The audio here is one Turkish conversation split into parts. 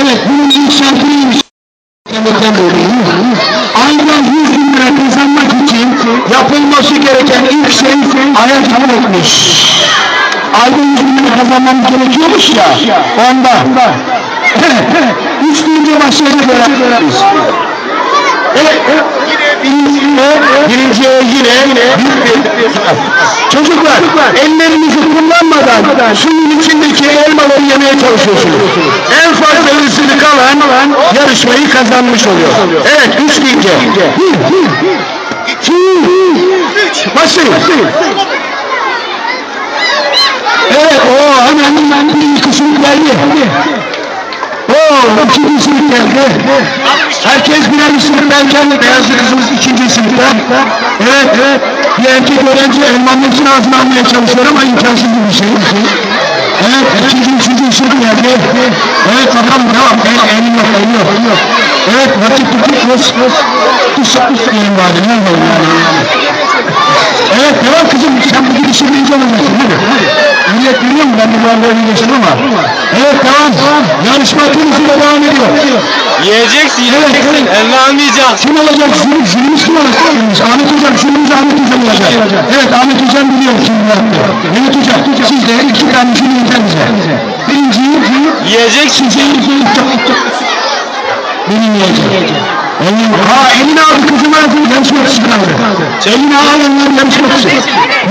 Evet, bunun dolayı. Aydan 100 bin lira kazanmak için yapılması gereken ilk şey ayak etmiş. Ayda 100 bin lira kazanmamız gerekiyormuş ya, ondan. Üç deyince başlayacak öğrenmiş. Evet, birinciye, birinciye yine büyük bir Çocuklar, ellerinizi kullanmadan suyun içindeki elmaları yemeye çalışıyorsunuz. En fazla ısırı kalan yarışmayı kazanmış oluyor. Evet, üç deyince. Bir, iki, üç. Başlayın. Evet, o hemen hemen bir kısım geldi. Oo, ikinci sınıf geldi. Herkes birer sınıf belki beyazlı kızımız ikinci sınıfta. Evet, evet. Bir erkek öğrenci elmanın hepsini ağzına almaya çalışıyor ama imkansız bir şey. Evet, ikinci, üçüncü sınıf geldi. Evet, bakalım devam. El, elin yok, elin yok. Evet, vakit tutup kız. Kız, kız diyelim bari. Ne yapalım yani? Evet, devam kızım. Sen bu gidişi birinci olacaksın. Hadi, hadi. Millet görüyor mu? Ben de bu arada öyle geçtim ama. Evet, devam. Yarışma ediyor. Yiyeceksin, yiyeceksin. Eline almayacaksın. Kim olacak? Jüri, jürimiz kim olacak? Ahmet Hocam, jürimiz Ahmet Hocam olacak. Evet, Ahmet Hocam biliyor kim yaptı. Evet hocam, siz de iki tane jüri yeter bize. Birinciyi, Yiyeceksin. ikinciyi, benim. Elin, ha elini aldı kızım aldı, yarışmacısı kaldı. Elini alanlar yarışmacısı.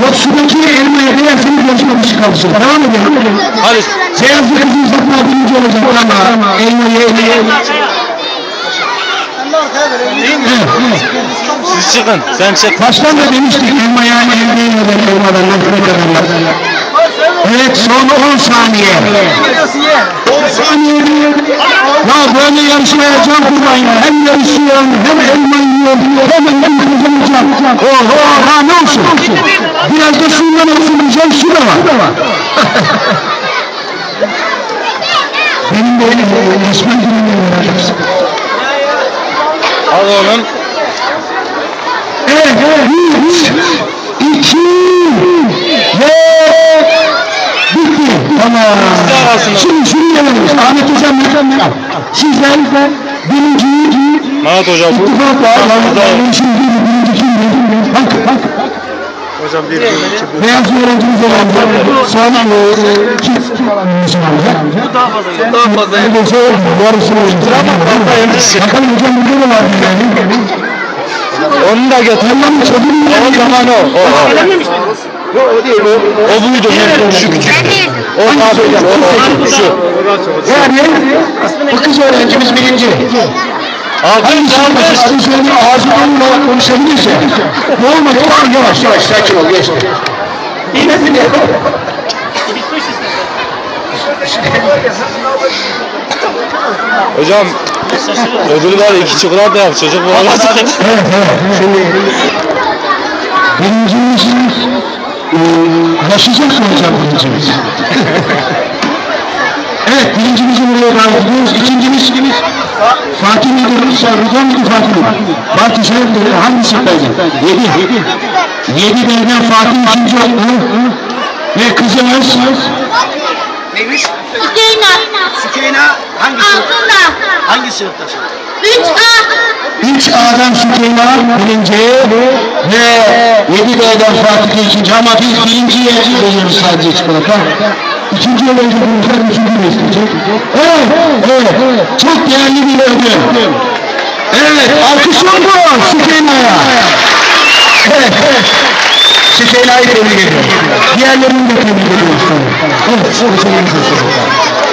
Yok sudaki elmaya değerseniz yarışmacısı kaldı. Devam edelim. Hadi. Beyazlı kızı uzatma birinci olacak ama elmayı. Evet, evet. Siz çıkın. Sen çık. Baştan da demiştik elmaya el değmeden elmadan nefret ederler. Evet son 10 saniye. 10 saniye. Ya böyle yarışmaya can kurban ya. Hem yarışıyor hem elma yiyor hem elma kazanacak. Oho ha ne olsun. Biraz da suyundan olsun diyeceğim su da var. Benim de öyle resmen var. Al oğlum. İki ve bitti. Tamam. Şimdi şunu gelelim. Ahmet Hocam mükemmel. Sizler birinciyi Mehmet Hoca bu. ittifak var. Ben şimdi birinci kim. Bak, bak. Hocam bir, iki, Beyaz öğrencimiz olan son kim Müslüman alacak? Bu daha fazla. Bu daha fazla. De şey oldu, yarısını olacak. Bakalım hocam burada da var yani. Onu da çocuğum O zaman o. O, o. o değil o. O buydu. Şu küçük. O abi. O, o. Şu. Yani bu kız öğrencimiz birinci. Alkış, alkış. adı söyledi ağzı onunla konuşabilirse. Ne olmadı? Tamam yavaş yavaş sakin ol geçti. Mi ne? Hocam ödül var iki çikolata yap çocuk bu arada. Şimdi birincimiz e, yaşayacak mı hocam birincimiz? evet birincimizi buraya davet ediyoruz. İkincimiz Fatih midir? Rıza mıydı Fatih mi? Fatih sen de hangi sınıftaydın? Yedi. Yedi B'den Fatih ikinci oldu. Ve kızımız Neymiş? Sükeyna. Sükeyna hangi sınıf? Altında. Hangi sınıftasın? 3A. 3 A'dan Sükeyna birinci ve 7 B'den Fatih ikinci ama biz birinciye veriyoruz sadece çikolata. İkinci öğrenci bulmuşlar, üçüncü de isteyecek. Evet, evet, çok değerli bir ödül. Evet, alkışlar bu Sükeyna'ya. Evet, evet. Sükeyna'yı tebrik ediyorum. Diğerlerini de tebrik ediyoruz. Evet, çok sevindim çocuklar.